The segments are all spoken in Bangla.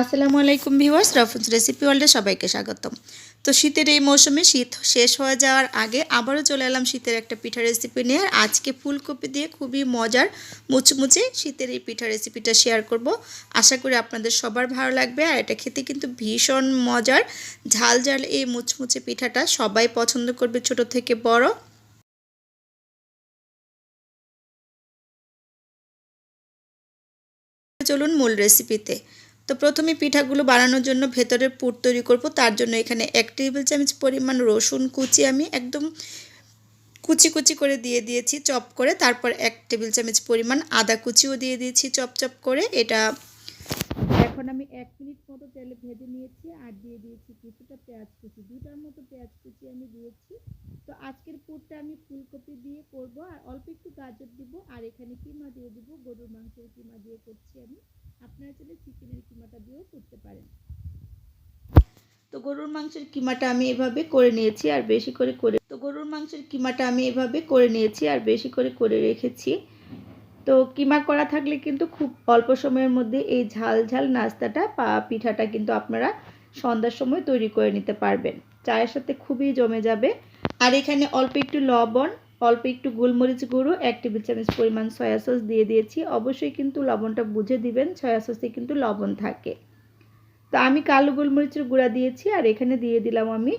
আসসালামু আলাইকুম ভিউয়ার্স রফুজ রেসিপি ওয়ার্ল্ডে সবাইকে স্বাগতম। তো শীতের এই মৌসুমে শীত শেষ হয়ে যাওয়ার আগে আবারও চলে এলাম শীতের একটা পিঠা রেসিপি নিয়ে। আর আজকে ফুলকপি দিয়ে খুবই মজার, মুচমুচে শীতের এই পিঠা রেসিপিটা শেয়ার করব। আশা করি আপনাদের সবার ভালো লাগবে। আর এটা খেতে কিন্তু ভীষণ মজার। ঝাল ঝাল এই মুচমুচে পিঠাটা সবাই পছন্দ করবে, ছোট থেকে বড়। চলুন মূল রেসিপিতে। তো প্রথমে পিঠাগুলো বানানোর জন্য ভেতরের পুর তৈরি করব। তার জন্য এখানে এক টেবিল চামচ পরিমাণ রসুন কুচি আমি একদম কুচি কুচি করে দিয়ে দিয়েছি, চপ করে। তারপর এক টেবিল চামচ পরিমাণ আদা কুচিও দিয়ে দিয়েছি, চপ চপ করে। এটা এখন আমি এক মিনিট মতো তেলে ভেজে নিয়েছি আর দিয়ে দিয়েছি কিছুটা পেঁয়াজ কুচি। দুটার মতো পেঁয়াজ কুচি আমি দিয়েছি। তো আজকের পুরটা আমি ফুলকপি দিয়ে করব আর অল্প একটু গাজর দিব আর এখানে কিমা দিয়ে দিব, গরুর মাংসের কিমা দিয়ে করছি আমি। আপনারা চাইলে চিকেনের কিমাটা দিয়েও করতে পারেন। তো গরুর মাংসের কিমাটা আমি এভাবে করে নিয়েছি আর বেশি করে করে তো গরুর মাংসের কিমাটা আমি এভাবে করে নিয়েছি আর বেশি করে করে রেখেছি। তো কিমা করা থাকলে কিন্তু খুব অল্প সময়ের মধ্যে এই ঝাল ঝাল নাস্তাটা বা পিঠাটা কিন্তু আপনারা সন্ধ্যার সময় তৈরি করে নিতে পারবেন। চায়ের সাথে খুবই জমে যাবে। আর এখানে অল্প একটু লবণ, অল্প একটু গোলমরিচ গুঁড়ো, এক টেবিল চামচ পরিমাণ সয়া সস দিয়ে দিয়েছি। অবশ্যই কিন্তু লবণটা বুঝে দিবেন, সয়া সসে কিন্তু লবণ থাকে। তো আমি কালো গোলমরিচের গুঁড়া দিয়েছি আর এখানে দিয়ে দিলাম আমি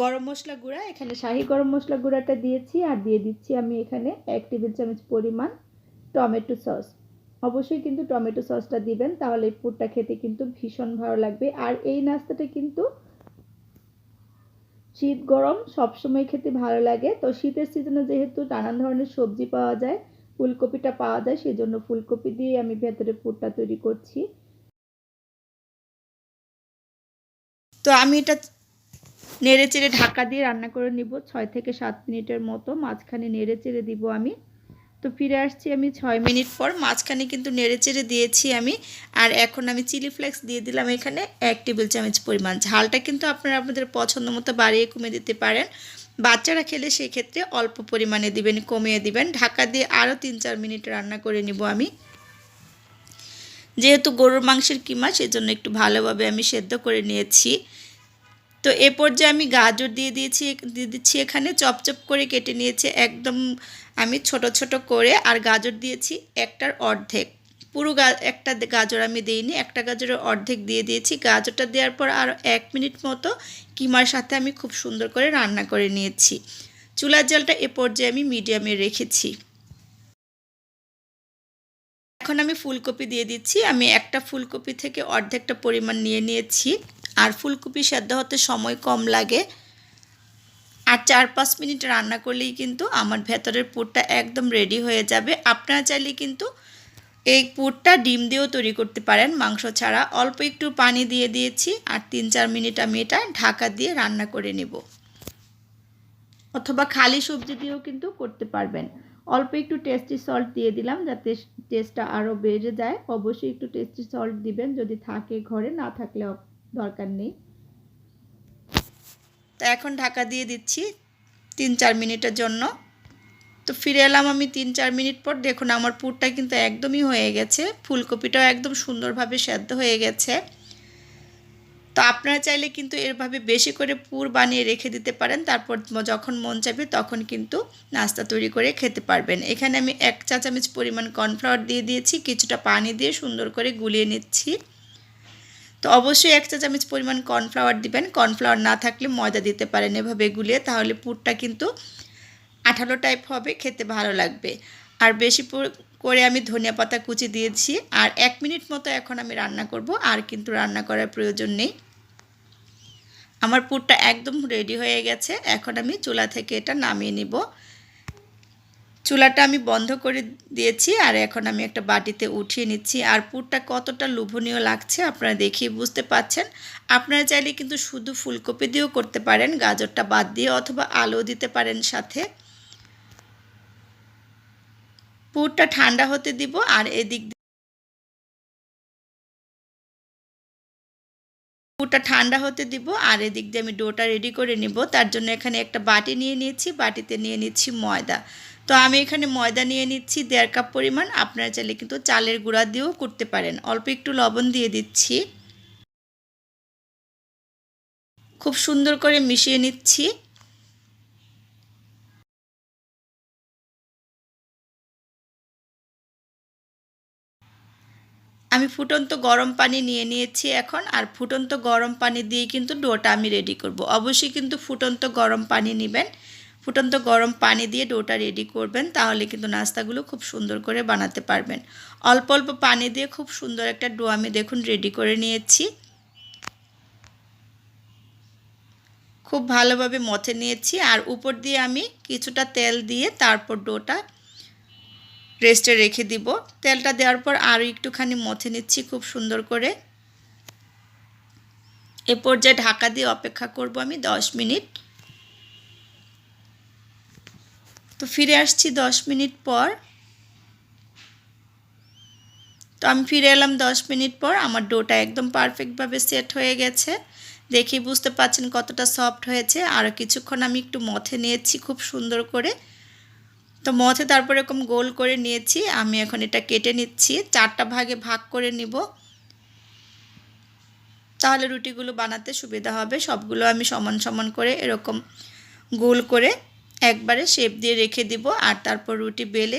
গরম মশলা গুঁড়া। এখানে শাহি গরম মশলা গুঁড়াটা দিয়েছি আর দিয়ে দিচ্ছি আমি এখানে এক টেবিল চামচ পরিমাণ টমেটো সস। অবশ্যই কিন্তু টমেটো সসটা দিবেন, তাহলে এই পুরটা খেতে কিন্তু ভীষণ ভালো লাগবে। আর এই নাস্তাটা কিন্তু শীত গরম, সবসময় খেতে ভালো লাগে। তো শীতের সিজনে যেহেতু নানান ধরনের সবজি পাওয়া যায়, ফুলকপিটা পাওয়া যায় সেই জন্য ফুলকপি দিয়ে আমি ভেতরে পুরটা তৈরি করছি। তো আমি এটা নেড়ে চেড়ে ঢাকা দিয়ে রান্না করে নিব। ছয় থেকে সাত মিনিটের মতো মাঝখানে নেড়ে চেড়ে দিব আমি। তো ফিরে আসছি আমি ছয় মিনিট পর। মাঝখানে কিন্তু নেড়ে চেড়ে দিয়েছি আমি। আর এখন আমি চিলি ফ্লেক্স দিয়ে দিলাম এখানে এক টেবিল চামচ পরিমাণ। ঝালটা কিন্তু আপনারা আপনাদের পছন্দ মতো বাড়িয়ে কমে দিতে পারেন। বাচ্চারা খেলে সেক্ষেত্রে অল্প পরিমাণে দিবেন, কমিয়ে দিবেন। ঢাকা দিয়ে আরও তিন চার মিনিট রান্না করে নিব আমি। যেহেতু গরুর মাংসের কিমা, সেজন্য একটু ভালোভাবে আমি সেদ্ধ করে নিয়েছি। তো এ পর্যায়ে আমি গাজর দিয়ে দিয়েছি দিয়ে দিচ্ছি এখানে, চপচপ করে কেটে নিয়েছে একদম আমি ছোট ছোট করে, আর গাজর দিয়েছি একটার অর্ধেক। পুরো একটা গাজর আমি দিইনি, একটা গাজরের অর্ধেক দিয়ে দিয়েছি। গাজরটা দেওয়ার পর আর এক মিনিট মতো কিমার সাথে আমি খুব সুন্দর করে রান্না করে নিয়েছি। চুলার জলটা এ পর্যায়ে আমি মিডিয়ামে রেখেছি। এখন আমি ফুলকপি দিয়ে দিচ্ছি। আমি একটা ফুলকপি থেকে অর্ধেকটা পরিমাণ নিয়ে নিয়েছি। আর ফুলকপি সেদ্ধ হতে সময় কম লাগে। আর চার পাঁচ মিনিট রান্না করলেই কিন্তু আমার ভেতরের পুরটা একদম রেডি হয়ে যাবে। আপনারা চাইলে কিন্তু এই পুরটা ডিম দিয়েও তৈরি করতে পারেন। মাংস ছাড়া অল্প একটু পানি দিয়ে দিয়েছি আর তিন চার মিনিট আমি এটা ঢাকা দিয়ে রান্না করে নেব। অথবা খালি সবজি দিয়েও কিন্তু করতে পারবেন। অল্প একটু টেস্টি সল্ট দিয়ে দিলাম যাতে টেস্টটা আরও বেড়ে যায়। অবশ্যই একটু টেস্টি সল্ট দিবেন যদি থাকে ঘরে, না থাকলে দরকার নেই। তো এখন ঢাকা দিয়ে দিচ্ছি তিন চার মিনিটের জন্য। তো ফিরে এলাম আমি তিন চার মিনিট পর। দেখুন, আমার পুরটা কিন্তু একদমই হয়ে গেছে। ফুলকপিটাও একদম সুন্দরভাবে সেদ্ধ হয়ে গেছে। তো আপনারা চাইলে কিন্তু এরভাবে বেশি করে পুর বানিয়ে রেখে দিতে পারেন। তারপর যখন মন চাইবে তখন কিন্তু নাস্তা তৈরি করে খেতে পারবেন। এখানে আমি এক চা চামচ পরিমাণ কর্নফ্লাওয়ার দিয়ে দিয়েছি। কিছুটা পানি দিয়ে সুন্দর করে গুলিয়ে নিচ্ছি। তো অবশ্যই এক চা চামচ পরিমাণ কর্নফ্লাওয়ার দিবেন। কর্নফ্লাওয়ার না থাকলে ময়দা দিতে পারেন এভাবে গুলিয়ে, তাহলে পুরটা কিন্তু আঠালো টাইপ হবে, খেতে ভালো লাগবে। আর বেশি করে আমি ধনিয়া পাতা কুচি দিয়েছি, আর এক মিনিট মতো এখন আমি রান্না করব, আর কিন্তু রান্না করার প্রয়োজন নেই। আমার পুরটা একদম রেডি হয়ে গেছে, এখন আমি চুলা থেকে এটা নামিয়ে নিব। চুলাটা আমি বন্ধ করে দিয়েছি আর এখন আমি একটা বাটিতে উঠিয়ে নিচ্ছি। আর পুরটা কতটা লোভনীয় লাগছে আপনারা দেখিয়ে বুঝতে পাচ্ছেন। আপনারা চাইলে কিন্তু শুধু ফুলকপি দিয়েও করতে পারেন, গাজরটা বাদ দিয়ে অথবা আলু দিতে পারেন সাথে। পুরটা ঠান্ডা হতে দিব আর এদিক পুরটা ঠান্ডা হতে দিব আর এদিক দিয়ে আমি ডোটা রেডি করে নিব। তার জন্য এখানে একটা বাটি নিয়ে নিয়েছি, বাটিতে নিয়ে নিচ্ছি ময়দা। তো আমি এখানে ময়দা নিয়ে নিচ্ছি, দেড় কাপ পরিমাণ। আপনারা চাইলে কিন্তু চালের গুঁড়া দিয়েও করতে পারেন। অল্প একটু লবণ দিয়ে দিচ্ছি। খুব সুন্দর করে মিশিয়ে নিচ্ছি। আমি ফুটন্ত গরম পানি নিয়ে নিয়েছি এখন, আর ফুটন্ত গরম পানি দিয়ে কিন্তু ডোটা আমি রেডি করব। অবশ্যই কিন্তু ফুটন্ত গরম পানি নেবেন। ফুটন্ত গরম পানি দিয়ে ডোটা রেডি করবেন, তাহলে কিন্তু নাস্তাগুলো খুব সুন্দর করে বানাতে পারবেন। অল্প অল্প পানি দিয়ে খুব সুন্দর একটা ডো আমি দেখুন রেডি করে নিয়েছি। খুব ভালোভাবে মথে নিয়েছি, আর উপর দিয়ে আমি কিছুটা তেল দিয়ে তারপর ডোটা রেস্টে রেখে দিব। তেলটা দেওয়ার পর আরও একটুখানি মথে নিচ্ছি খুব সুন্দর করে। এ পর্যায়ে ঢাকা দিয়ে অপেক্ষা করব আমি দশ মিনিট। তো ফিরে আসছি দশ মিনিট পর। তো আমি ফিরে এলাম দশ মিনিট পর, আমার ডোটা একদম পারফেক্টভাবে সেট হয়ে গেছে। দেখেই বুঝতে পাচ্ছেন কতটা সফট হয়েছে। আর কিছুক্ষণ আমি একটু মথে নিয়েছি খুব সুন্দর করে। তো মথে তারপর এরকম গোল করে নিয়েছি, আমি এখন এটা কেটে নিচ্ছি। চারটা ভাগে ভাগ করে নিব। তাহলে রুটিগুলো বানাতে সুবিধা হবে। সবগুলো আমি সমান সমান করে এরকম গোল করে একবারে শেপ দিয়ে রেখে দিব আর তারপর রুটি বেলে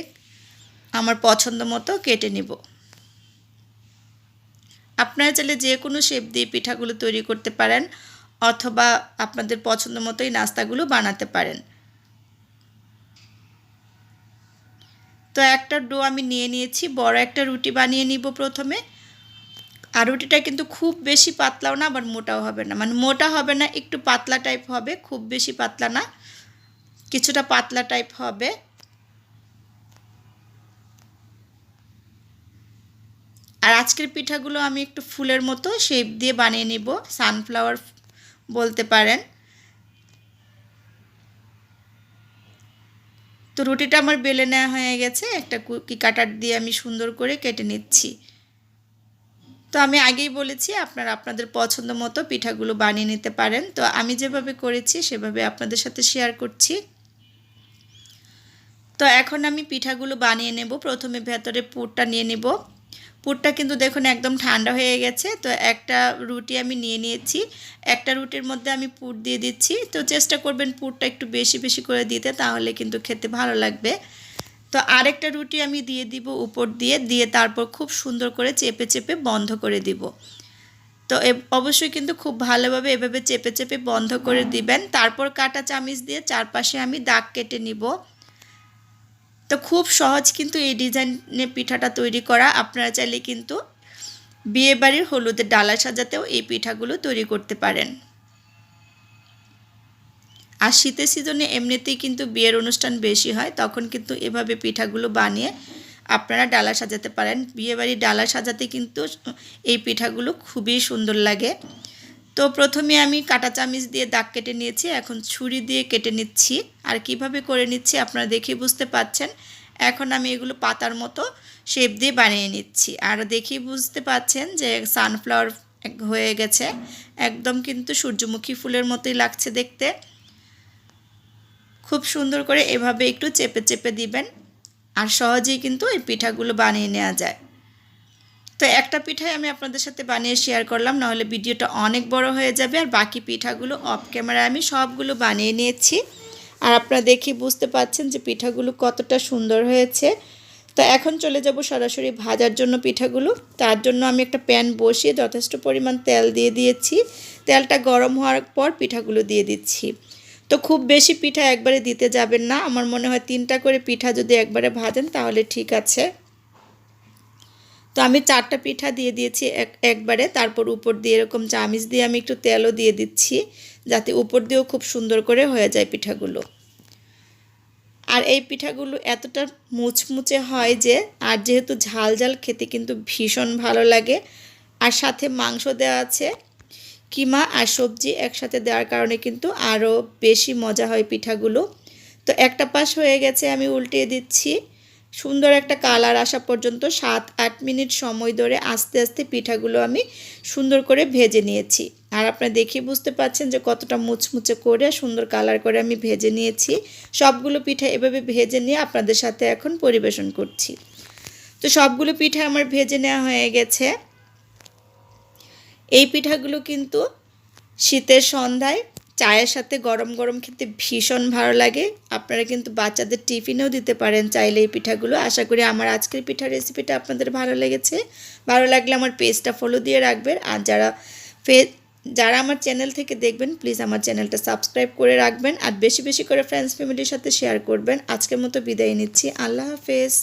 আমার পছন্দ মতো কেটে নিব। আপনারা চাইলে যে কোনো শেপ দিয়ে পিঠাগুলো তৈরি করতে পারেন অথবা আপনাদের পছন্দ মতোই নাস্তাগুলো বানাতে পারেন। তো একটা ডো আমি নিয়ে নিয়েছি, বড় একটা রুটি বানিয়ে নিব প্রথমে। আর রুটিটা কিন্তু খুব বেশি পাতলাও না, আবার মোটাও হবে না। মানে মোটা হবে না, একটু পাতলা টাইপ হবে, খুব বেশি পাতলা না। কিছুটা পাতলা টাইপ হবে। আর আজকের পিঠাগুলো আমি একটু ফুলের মতো শেপ দিয়ে বানিয়ে নিব সানফ্লাওয়ার বলতে পারেন। তো রুটিটা আমার বেলে নেওয়া হয়ে গেছে, একটা কুকি কাটার দিয়ে আমি সুন্দর করে কেটে নিচ্ছি। তো আমি আগেই বলেছি, আপনারা আপনাদের পছন্দ মতো পিঠাগুলো বানিয়ে নিতে পারেন। তো আমি যেভাবে করেছি, সেভাবে আপনাদের সাথে শেয়ার করছি। তো এখন আমি পিঠাগুলো বানিয়ে নেব। প্রথমে ভেতরে পুরটা নিয়ে নেব। পুরটা কিন্তু দেখুন একদম ঠান্ডা হয়ে গেছে। তো একটা রুটি আমি নিয়ে নিয়েছি। একটা রুটির মধ্যে আমি পুর দিয়ে দিচ্ছি। তো চেষ্টা করবেন পুরটা একটু বেশি বেশি করে দিতে, তাহলে কিন্তু খেতে ভালো লাগবে। তো আরেকটা রুটি আমি দিয়ে দিব উপর দিয়ে দিয়ে তারপর খুব সুন্দর করে চেপে চেপে বন্ধ করে দিব। তো অবশ্যই কিন্তু খুব ভালোভাবে এভাবে চেপে চেপে বন্ধ করে দিবেন। তারপর কাটা চামিচ দিয়ে চারপাশে আমি দাগ কেটে নিব। তো খুব সহজ কিন্তু এই ডিজাইনে পিঠাটা তৈরি করা। আপনারা চাইলে কিন্তু বিয়েবাড়ির হলুদের ডালা সাজাতেও এই পিঠাগুলো তৈরি করতে পারেন। আর শীতের সিজনে এমনিতেই কিন্তু বিয়ের অনুষ্ঠান বেশি হয়, তখন কিন্তু এভাবে পিঠাগুলো বানিয়ে আপনারা ডালা সাজাতে পারেন। বিয়েবাড়ির ডালা সাজাতে কিন্তু এই পিঠাগুলো খুবই সুন্দর লাগে। তো প্রথমে আমি কাটা চামিচ দিয়ে দাগ কেটে নিয়েছি, এখন ছুরি দিয়ে কেটে নিচ্ছি। আর কীভাবে করে নিচ্ছি আপনারা দেখে বুঝতে পাচ্ছেন। এখন আমি এগুলো পাতার মতো শেপ দিয়ে বানিয়ে নিচ্ছি। আর দেখেই বুঝতে পাচ্ছেন যে সানফ্লাওয়ার হয়ে গেছে। একদম কিন্তু সূর্যমুখী ফুলের মতোই লাগছে দেখতে। খুব সুন্দর করে এভাবে একটু চেপে চেপে দিবেন। আর সহজেই কিন্তু এই পিঠাগুলো বানিয়ে নেওয়া যায়। তো একটা পিঠাই আমি আপনাদের সাথে বানিয়ে শেয়ার করলাম, নাহলে ভিডিওটা অনেক বড় হয়ে যাবে। আর বাকি পিঠাগুলো অফ ক্যামেরায় আমি সবগুলো বানিয়ে নিয়েছি। আর আপনারা দেখি বুঝতে পাচ্ছেন যে পিঠাগুলো কতটা সুন্দর হয়েছে। তো এখন চলে যাব সরাসরি ভাজার জন্য পিঠাগুলো। তার জন্য আমি একটা প্যান বসিয়ে যথেষ্ট পরিমাণ তেল দিয়ে দিয়েছি। তেলটা গরম হওয়ার পর পিঠাগুলো দিয়ে দিচ্ছি। তো খুব বেশি পিঠা একবারে দিতে যাবেন না। আমার মনে হয় তিনটা করে পিঠা যদি একবারে ভাজেন তাহলে ঠিক আছে। তো আমি চারটা পিঠা দিয়ে দিয়েছি এক, একবারে। তারপর উপর দিয়ে এরকম চামিচ দিয়ে আমি একটু তেলও দিয়ে দিচ্ছি, যাতে উপর দিয়েও খুব সুন্দর করে হয়ে যায় পিঠাগুলো। আর এই পিঠাগুলো এতটা মুচমুচে হয় যে, আর যেহেতু ঝাল ঝাল খেতে কিন্তু ভীষণ ভালো লাগে। আর সাথে মাংস দেওয়া আছে, কিমা আর সবজি একসাথে দেওয়ার কারণে কিন্তু আরও বেশি মজা হয় পিঠাগুলো। তো একটা পাশ হয়ে গেছে, আমি উল্টিয়ে দিচ্ছি। সুন্দর একটা কালার আসা পর্যন্ত সাত, আট মিনিট সময় ধরে আস্তে আস্তে পিঠাগুলো আমি সুন্দর করে ভেজে নিয়েছি। আর আপনারা দেখেই বুঝতে পাচ্ছেন যে কতটা মুচমুচে করে সুন্দর কালার করে আমি ভেজে নিয়েছি। সবগুলো পিঠা এভাবে ভেজে নিয়ে আপনাদের সাথে এখন পরিবেশন করছি। তো সবগুলো পিঠা আমার ভেজে নেওয়া হয়ে গেছে। এই পিঠাগুলো কিন্তু শীতের সন্ধ্যায় চায়ের সাথে গরম গরম খেতে ভীষণ ভালো লাগে। আপনারা কিন্তু বাচ্চাদের টিফিনেও দিতে পারেন চাইলে এই পিঠাগুলো। আশা করি আমার আজকের পিঠা রেসিপিটা আপনাদের ভালো লেগেছে। ভালো লাগলে আমার পেজটা ফলো দিয়ে রাখবেন। আর যারা ফে যারা আমার চ্যানেল থেকে দেখবেন প্লিজ আমার চ্যানেলটা সাবস্ক্রাইব করে রাখবেন। আর বেশি বেশি করে ফ্রেন্ডস ফ্যামিলির সাথে শেয়ার করবেন। আজকের মতো বিদায় নিচ্ছি। আল্লাহ হাফেজ।